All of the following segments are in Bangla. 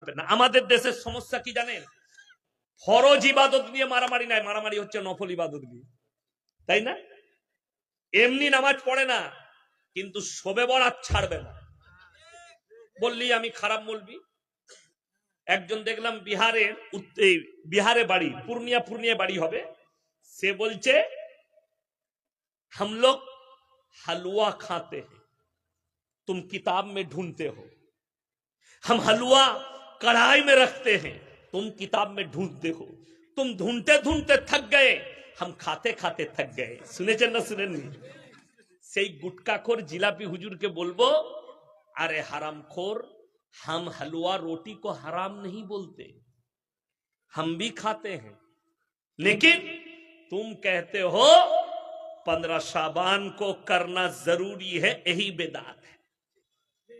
পারবে না আমাদের দেশের সমস্যা কি জানেন ফরজ ইবাদত নিয়ে মারামারি নাই মারামারি হচ্ছে নফল ইবাদত নিয়ে তাই না এমনি নামাজ পড়ে না কিন্তু শোবে বরাত ছাড়বে না বললি আমি খারাপ বলবি একজন দেখলাম বিহারের উত- এই বিহারে বাড়ি পূর্ণিয়া পূর্ণিয়া বাড়ি হবে সে বলছে हम लोग हलवा खाते हैं तुम किताब में ढूंढते हो हम हलवा कढ़ाई में रखते हैं तुम किताब में ढूंढते हो तुम ढूंढते ढूंढते थक गए हम खाते खाते थक गए শুনেছেন না শুনেননি সেই গুটকাখোর জিলাপি হুজুরকে বলবো अरे हरामखोर हम हलवा रोटी को हराम नहीं बोलते हम भी खाते हैं लेकिन तुम कहते हो पंद्रह शाबान को करना जरूरी है यही बेदात है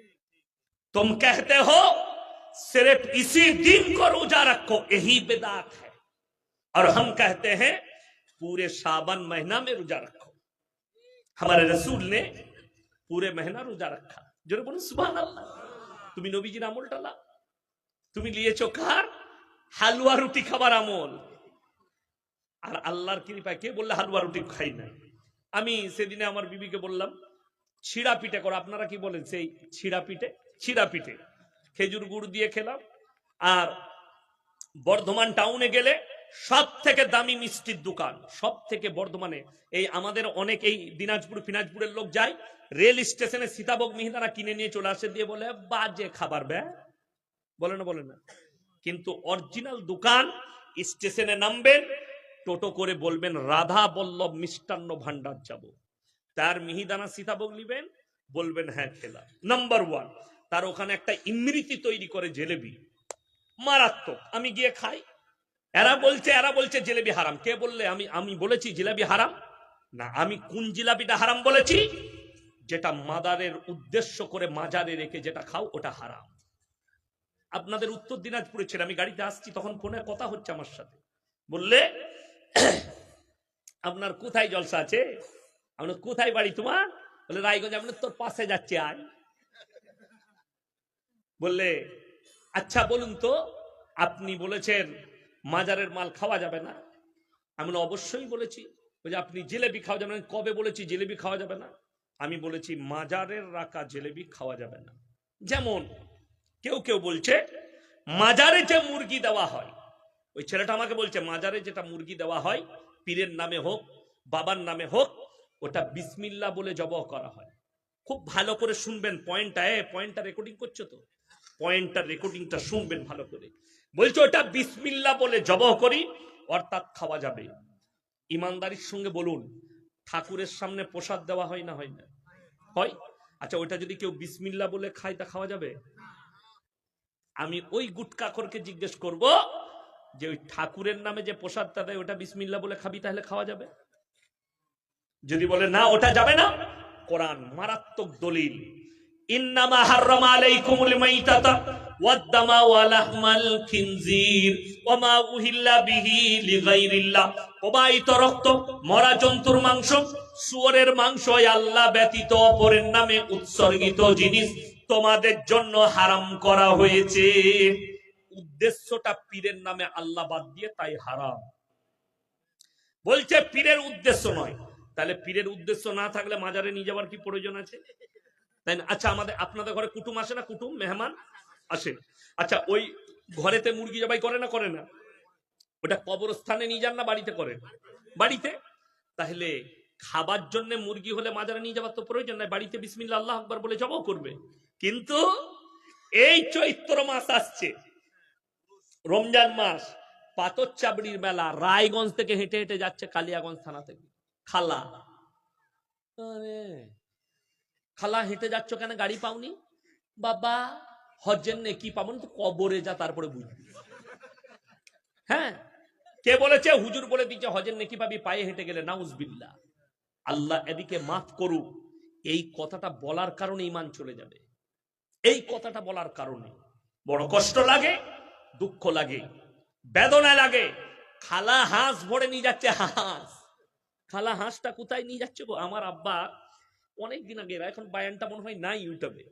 तुम कहते हो सिर्फ इसी दिन को रोजा रखो यही बेदात है और हम कहते हैं पूरे सावन महीना में रोजा रखो हमारे रसूल ने पूरे महीना रोजा रखा जो बोलो सुबह अल्लाह তুমি নবীজির আমল টালা তুমি নিয়েছো কার হালুয়া রুটি খাবার আমল আর আল্লাহর কৃপায় কে বললে হালুয়া রুটি খাই না আমি সেদিনে আমার বিবিকে বললাম ছিড়া পিঠে করো আপনারা কি বলেন সেই ছিড়া পিঠে ছিড়া পিঠে খেজুর গুড় দিয়ে খেলাম। আর বর্ধমান টাউনে গেলে সব থেকে দামি মিষ্টির দোকান সব থেকে বর্ধমানে। এই আমাদের অনেক এই দিনাজপুর, ফিনাজপুরের লোক যায়, রেল স্টেশনে সীতাভোগ মিহিদানা কিনে নিয়ে চলে আসে, দিয়ে বলে, বাজে খাবার বে। বলে না বলে না। কিন্তু অরিজিনাল দোকান, স্টেশনে নামবেন, টোটো করে বলবেন, রাধা বল্লভ মিষ্টান্ন ভান্ডার যাব। তার মিহিদানা সীতাভোগ নিবেন, বলবেন হ্যাঁ খেলা নাম্বার ওয়ান তার ওখানে একটা ইমৃতি তৈরি করে জেলেবি। মারাত্মক। আমি গিয়ে খাই। এরা বলছে এরা বলছে জিলেবি হারাম। কে বললে? আমি আমি বলেছি জিলেবি হারাম? না, আমি কোন জিলাপিটা হারাম বলেছি? যেটা মাদারের উদ্দেশ্য করে মাজারে রেখে যেটা খাও, ওটা হারাম। আপনাদের উত্তর দিনাজপুরে ছিল আমি গাড়িতে আসছি, তখন ফোনে কথা হচ্ছে আমার সাথে। বললে, আপনার কোথায় জলসা আছে? আপনার কোথায় বাড়ি তোমার? বলে, রায়গঞ্জ, আপনার তোর পাশে যাচ্ছে, আয়। বললে আচ্ছা বলুন তো, আপনি বলেছেন মাজারের মাল খাওয়া যাবে না? আমি অবশ্যই বলেছি। বলছে আপনি জিলেবি খাওয়া যাবে না? কবে বলেছি জিলেবি খাওয়া যাবে না? আমি বলেছি, মাজারের রাখা জিলেবি খাওয়া যাবে না। যেমন কেউ কেউ বলছে, মাজারে যে মুরগি দেওয়া হয়। ওই ছেলেটা আমাকে বলছে, মাজারে যেটা মুরগি দেওয়া হয়, পীরের নামে হোক, বাবার নামে হোক, ওটা বিসমিল্লা বলে জবহ করা হয়। খুব ভালো করে শুনবেন, পয়েন্টটা, এ, পয়েন্টটা রেকর্ডিং করছ তো? পয়েন্টটা রেকর্ডিংটা শুনবেন ভালো করে। বলছো, ওটা বিসমিল্লা বলে জবহ করি, অর্থাৎ খাওয়া যাবে। ইমানদারির সঙ্গে বলুন, ঠাকুরের সামনে প্রসাদ দেওয়া হয় না হয় না? হয়? আচ্ছা ওটা যদি কেউ বিসমিল্লা বলে খায়, তা খাওয়া যাবে? আমি ওই গুটকাখরকে জিজ্ঞেস করব যে, ওই ঠাকুরের নামে যে প্রসাদটা দেয়, ওটা বিসমিল্লা বলে খাবি, তাহলে খাওয়া যাবে? যদি বলে, না, ওটা যাবে না। কোরআন মারাত্মক দলিল। মরা জন্তুর মাংস মাংস আল্লাহ ব্যতীত অপরের নামে উৎসর্গিত জিনিস তোমাদের জন্য হারাম করা হয়েছে। উদ্দেশ্যটা পীরের নামে আল্লাহ বাদ দিয়ে তাই হারাম। বলছে পীরের উদ্দেশ্য নয়। তাহলে পীরের উদ্দেশ্য না থাকলে মাজারে নিয়ে যাওয়ার কি প্রয়োজন আছে? তাই না? আচ্ছা আমাদের, আপনাদের ঘরে কুটুম আসে না? কুটুম, মেহমান আসে। আচ্ছা ওই ঘরেতে মুরগি জবাই করে না? করে না। ওটা কবরস্থানে নিয়ে যান না? বাড়িতে করেন বাড়িতে? তাহলে খাবার জন্য মুরগি হলে মাজারে নিয়ে যাওয়ার তো প্রয়োজন নাই। বাড়িতে বিসমিল্লা আল্লাহ আকবার বলে জবাও করবে। কিন্তু এই চৈত্র মাস আসছে। রমজান মাস পাতর চাবড়ির মেলা, রায়গঞ্জ থেকে হেঁটে হেঁটে যাচ্ছে কালিয়াগঞ্জ থানা থেকে। খালা। খালা হেঁটে যাচ্ছ কেন? গাড়ি পাওনি? বাবা, হজ্জের নে কি পাবো না কবরে যা, তারপরে বুঝবি। হ্যাঁ? কে বলেছে? হুজুর বলে দিচ্ছে হজের নেকি পাবি, পায়ে হেঁটে গেলে নাউজবিল্লা আল্লাহ এদিকে মাফ করুক, এই কথাটা বলার কারণে ইমান চলে যাবে। এই কথাটা বলার কারণে। বড় কষ্ট লাগে, দুঃখ লাগে, বেদনা লাগে। খালা হাঁস ভরে নিয়ে যাচ্ছে, হাঁস। খালা হাঁসটা কোথায় নিয়ে যাচ্ছে গো? আমার আব্বা অনেক দিন আগে এখন বায়ানটা মনে হয় নাই ইউটিউবে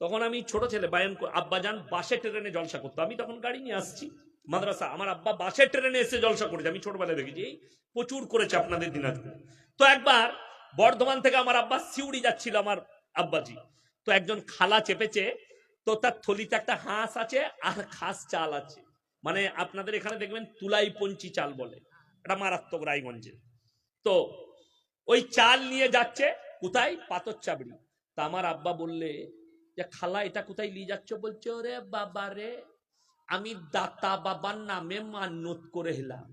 তখন আমি ছোট ছেলে, বায়ান ক- আব্বাজান বাসে ট্রেনে জলসা করতো। আমি তখন গাড়ি নিয়ে আসছি, মাদ্রাসা। আমার আব্বা বাসে ট্রেনে এসে জলসা করেছে। আমি ছোটবেলায় দেখেছি, এই প্রচুর করেছে আপনাদের দিনাজপুর। তো একবার বর্ধমান থেকে আমার আব্বা সিউড়ি যাচ্ছিল, আমার আব্বাজি। তো একজন খালা চেপেছে, তো তার থলিতে একটা হাঁস আছে আর খাস চাল আছে। মানে আপনাদের এখানে দেখবেন তুলাই পঞ্চি চাল বলে। এটা মারাত্মক রায়গঞ্জে তো ওই চাল নিয়ে যাচ্ছে কোথায়? পাথর চাবড়ি। তা আমার আব্বা বললে, যে খালা, এটা কোথায় নিয়ে যাচ্ছ? বলছে, ওরে বাবা রে, আমি দাতা বাবার নামে মান্যত করে হেলাম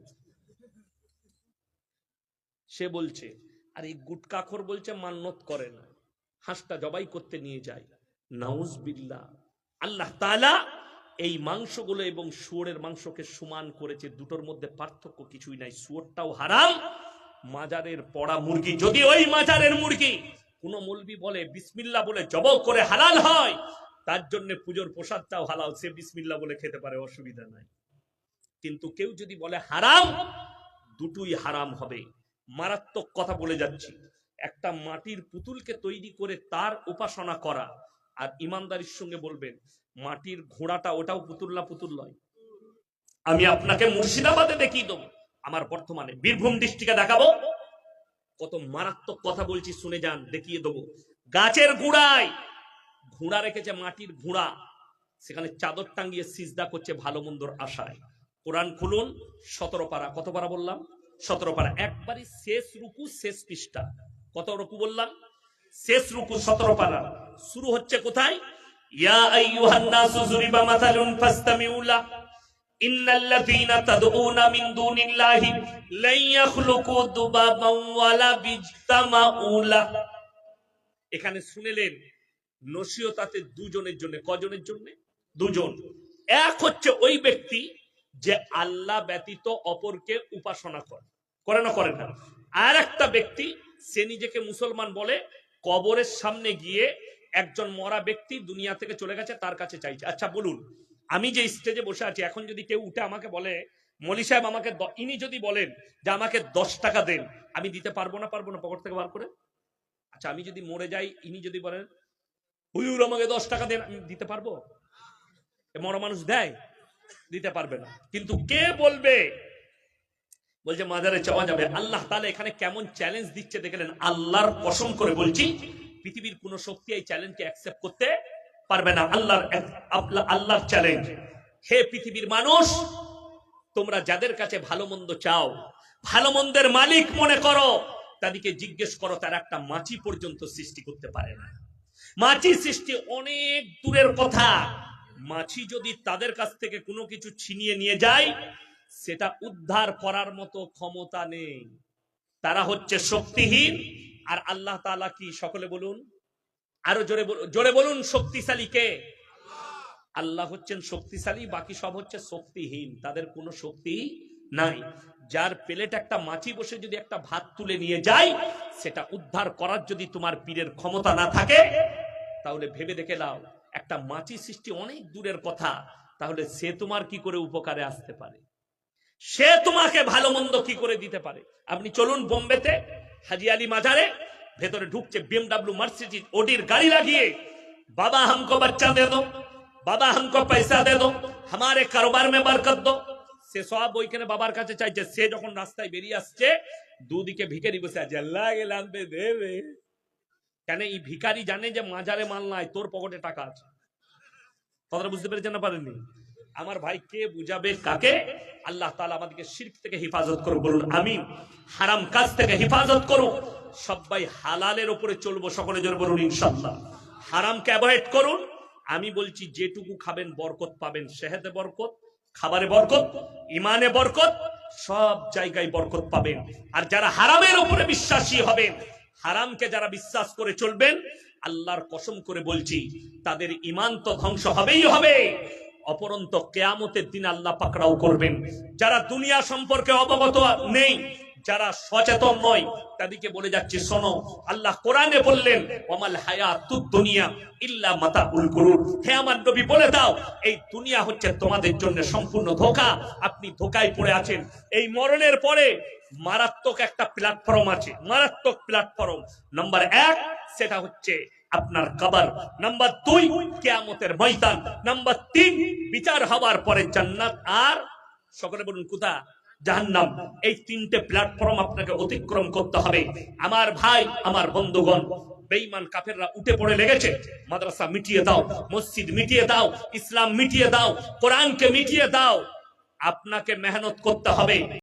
সে বলছে, আর এই গুটকাখর বলছে মান্যত করে না। হাঁসটা জবাই করতে নিয়ে যায়। নাউজ বিল্লাহ আল্লাহ তাআলা এই মাংসগুলো এবং শুয়োরের মাংসকে সমান করেছে। দুটোর মধ্যে পার্থক্য কিছুই নাই। শুয়োরটাও হারাম মাজারের পড়া মুরগি। যদি ওই মাজারের মুরগি কোন মলবি বলে বিসমিল্লা বলে জব করে হালাল হয়, তার জন্য পুজোর প্রসাদটাও হালাল, সে বিসমিল্লা বলে খেতে পারে, অসুবিধা নাই। কিন্তু কেউ যদি বলে হারাম, দুটোই হারাম হবে। মারাত্মক কথা বলে যাচ্ছি। একটা মাটির পুতুলকে তৈরি করে তার উপাসনা করা, আর ইমানদারির সঙ্গে বলবেন, মাটির ঘোড়াটা ওটাও পুতুল না পুতুল নয়। আমি আপনাকে মুর্শিদাবাদে দেখিয়ে দেবো। আমার বর্তমানে বীরভূম ডিস্ট্রিক্টে দেখাবো। কত মারাত্মক কথা বলছি, শুনে যান, দেখিয়ে দেবো। গাছের গুড়ায় ঘোড়া রেখেছে মাটির ঘোড়া। সেখানে চাদর টাঙ্গিয়ে সিজদা করছে ভালো মন্দর আশায়। কোরআন খুলুন, সতেরো পারা, কত পারা বললাম? সতেরো পারা। একবারই শেষ রুকু, শেষ পৃষ্ঠা। কত রুকু বললাম? শেষ রুকু, সতেরো পারা। শুরু হচ্ছে কোথায়? ইয়া আইয়ুহান মাসালুন ফাসতামিউ লা এখানে শুনেলেন নসিহতাতে দুজনের জন্য, কজনের জন্য? দুজন। এক হচ্ছে ওই ব্যক্তি যে আল্লাহ ব্যতীত অপরকে উপাসনা করে। করে না করে না। আর একটা ব্যক্তি, সে নিজেকে মুসলমান বলে, কবরের সামনে গিয়ে একজন মরা ব্যক্তি দুনিয়া থেকে চলে গেছে, তার কাছে চাইছে। আচ্ছা বলুন আমি যে স্টেজে বসে আছি, এখন যদি কেউ উঠে আমাকে বলে, মলি সাহেব আমাকে ইনি যদি বলেন যে আমাকে দশ টাকা দেন, আমি দিতে পারব না পারব না, পকেট থেকে বার করে? আচ্ছা আমি যদি মরে যাই, ইনি যদি বলেন, হুজুর আমাকে দশ টাকা দেন, আমি দিতে পারব? মরা মানুষ দেয়, দিতে পারবে না। কিন্তু কে বলবে? বলছে, মাজারে চাওয়া যাবে। আল্লাহ তাহলে এখানে কেমন চ্যালেঞ্জ দিচ্ছে দেখলেন। আল্লাহর কসম করে বলছি, পৃথিবীর কোন শক্তি এই চ্যালেঞ্জকে অ্যাকসেপ্ট করতে পারবে না। আল্লাহর আল্লাহ- আল্লাহর চ্যালেঞ্জ হে পৃথিবীর মানুষ, তোমরা যাদের কাছে ভালো মন্দ চাও, ভালো মন্দের মালিক মনে করো, তাদেরকে জিজ্ঞেস করো, তারা একটা মাছি পর্যন্ত সৃষ্টি করতে পারে না। মাছি সৃষ্টি অনেক দূরের কথা। মাছি যদি তাদের কাছ থেকে কোনো কিছু ছিনিয়ে নিয়ে যায়, সেটা উদ্ধার করার মতো ক্ষমতা নেই। তারা হচ্ছে শক্তিহীন। আর আল্লাহ তাআলা কি? সকলে বলুন। আরও জোরে জোরে বলুন, শক্তিশালী কে? আল্লাহ হচ্ছেন শক্তিশালী, বাকি সব হচ্ছে শক্তিহীন, তাদের কোনো শক্তি নাই। যার প্লেট একটা মাছি বসে যদি একটা ভাত তুলে নিয়ে যায়, সেটা উদ্ধার করার যদি তোমার পীরের ক্ষমতা না থাকে, তাহলে ভেবে দেখে নাও, একটা মাছি সৃষ্টি অনেক দূরের কথা, তাহলে সে তোমার কি করে উপকারে আসতে পারে? সে তোমাকে ভালো মন্দ কি করে দিতে পারে? আপনি চলুন বোম্বেতে, হাজি আলী মাজারে ভেতরে ঢুকছে বিএমডাব্লিউ মার্সিডিজ ওডির গাড়ি লাগিয়ে बाबा हमको बच्चा दे दो বাবা हमको पैसा दे दो हमारे कारोबार में बरकत दो সে সব ওইখানে বাবার কাছে চাইছে সে যখন রাস্তায় বেরিয়ে আসছে দুদিকে ভিখারি বসে আছে আল্লাহ গেলাম বে দেবে কেন এই ভিখারি জানে যে মাজারে মাল নাই তোর পকেটে টাকা আছে কথাটা বুঝতে পেরেছেন না পারেননি আমার ভাই কে বুঝাবে কাকে? আল্লাহ তাআলা আমাদেরকে শিরক থেকে হেফাজত করুন বলুন আমি হারাম কাজ থেকে হেফাজত করুন সবাই হালালের ওপরে চলবো, সকলে জোরে বলুন ইনশাআল্লাহ। হারামকে অ্যাভয়েড করুন। আমি বলছি, যেটুকু খাবেন বরকত পাবেন, সেহেতে বরকত, খাবারে বরকত ইমানে বরকত, সব জায়গায় বরকত পাবেন। আর যারা হারামের উপরে বিশ্বাসী হবেন, হারামকে যারা বিশ্বাস করে চলবেন, আল্লাহর কসম করে বলছি, তাদের ইমান তো ধ্বংস হবেই হবে। অপরন্ত কেয়ামতের দিন আল্লাহ পাকড়াও করবেন। যারা দুনিয়া সম্পর্কে অবগত নেই, যারা সচেতন নয়, তাদেরকে বলে যাচ্ছে, শোনো, আল্লাহ কোরআনে বললেন ওমাল হায়াতুদ দুনিয়া ইল্লা মাতাউল গুরুর হে আমার নবী, বলে দাও, এই দুনিয়া হচ্ছে তোমাদের জন্য সম্পূর্ণ ধোকা। আপনি ধোকায় পড়ে আছেন। এই মরণের পরে মারাত্মক একটা প্ল্যাটফর্ম আছে। মারাত্মক প্ল্যাটফর্ম নাম্বার এক, সেটা হচ্ছে আপনার কবর। নাম্বার দুই, কেয়ামতের ময়দান। নাম্বার তিন, বিচার হওয়ার পরে জান্নাত আর, সকলে বলুন কোথা? জাহান্নাম। এই তিনটে প্ল্যাটফর্ম আপনাকে অতিক্রম করতে হবে। আমার ভাই, আমার বন্ধুগণ, বেঈমান কাফেররা উঠে পড়ে লেগেছে। মাদ্রাসা মিটিয়ে দাও, মসজিদ মিটিয়ে দাও, ইসলাম মিটিয়ে দাও, কোরআনকে মিটিয়ে দাও। আপনাকে মেহনত করতে হবে।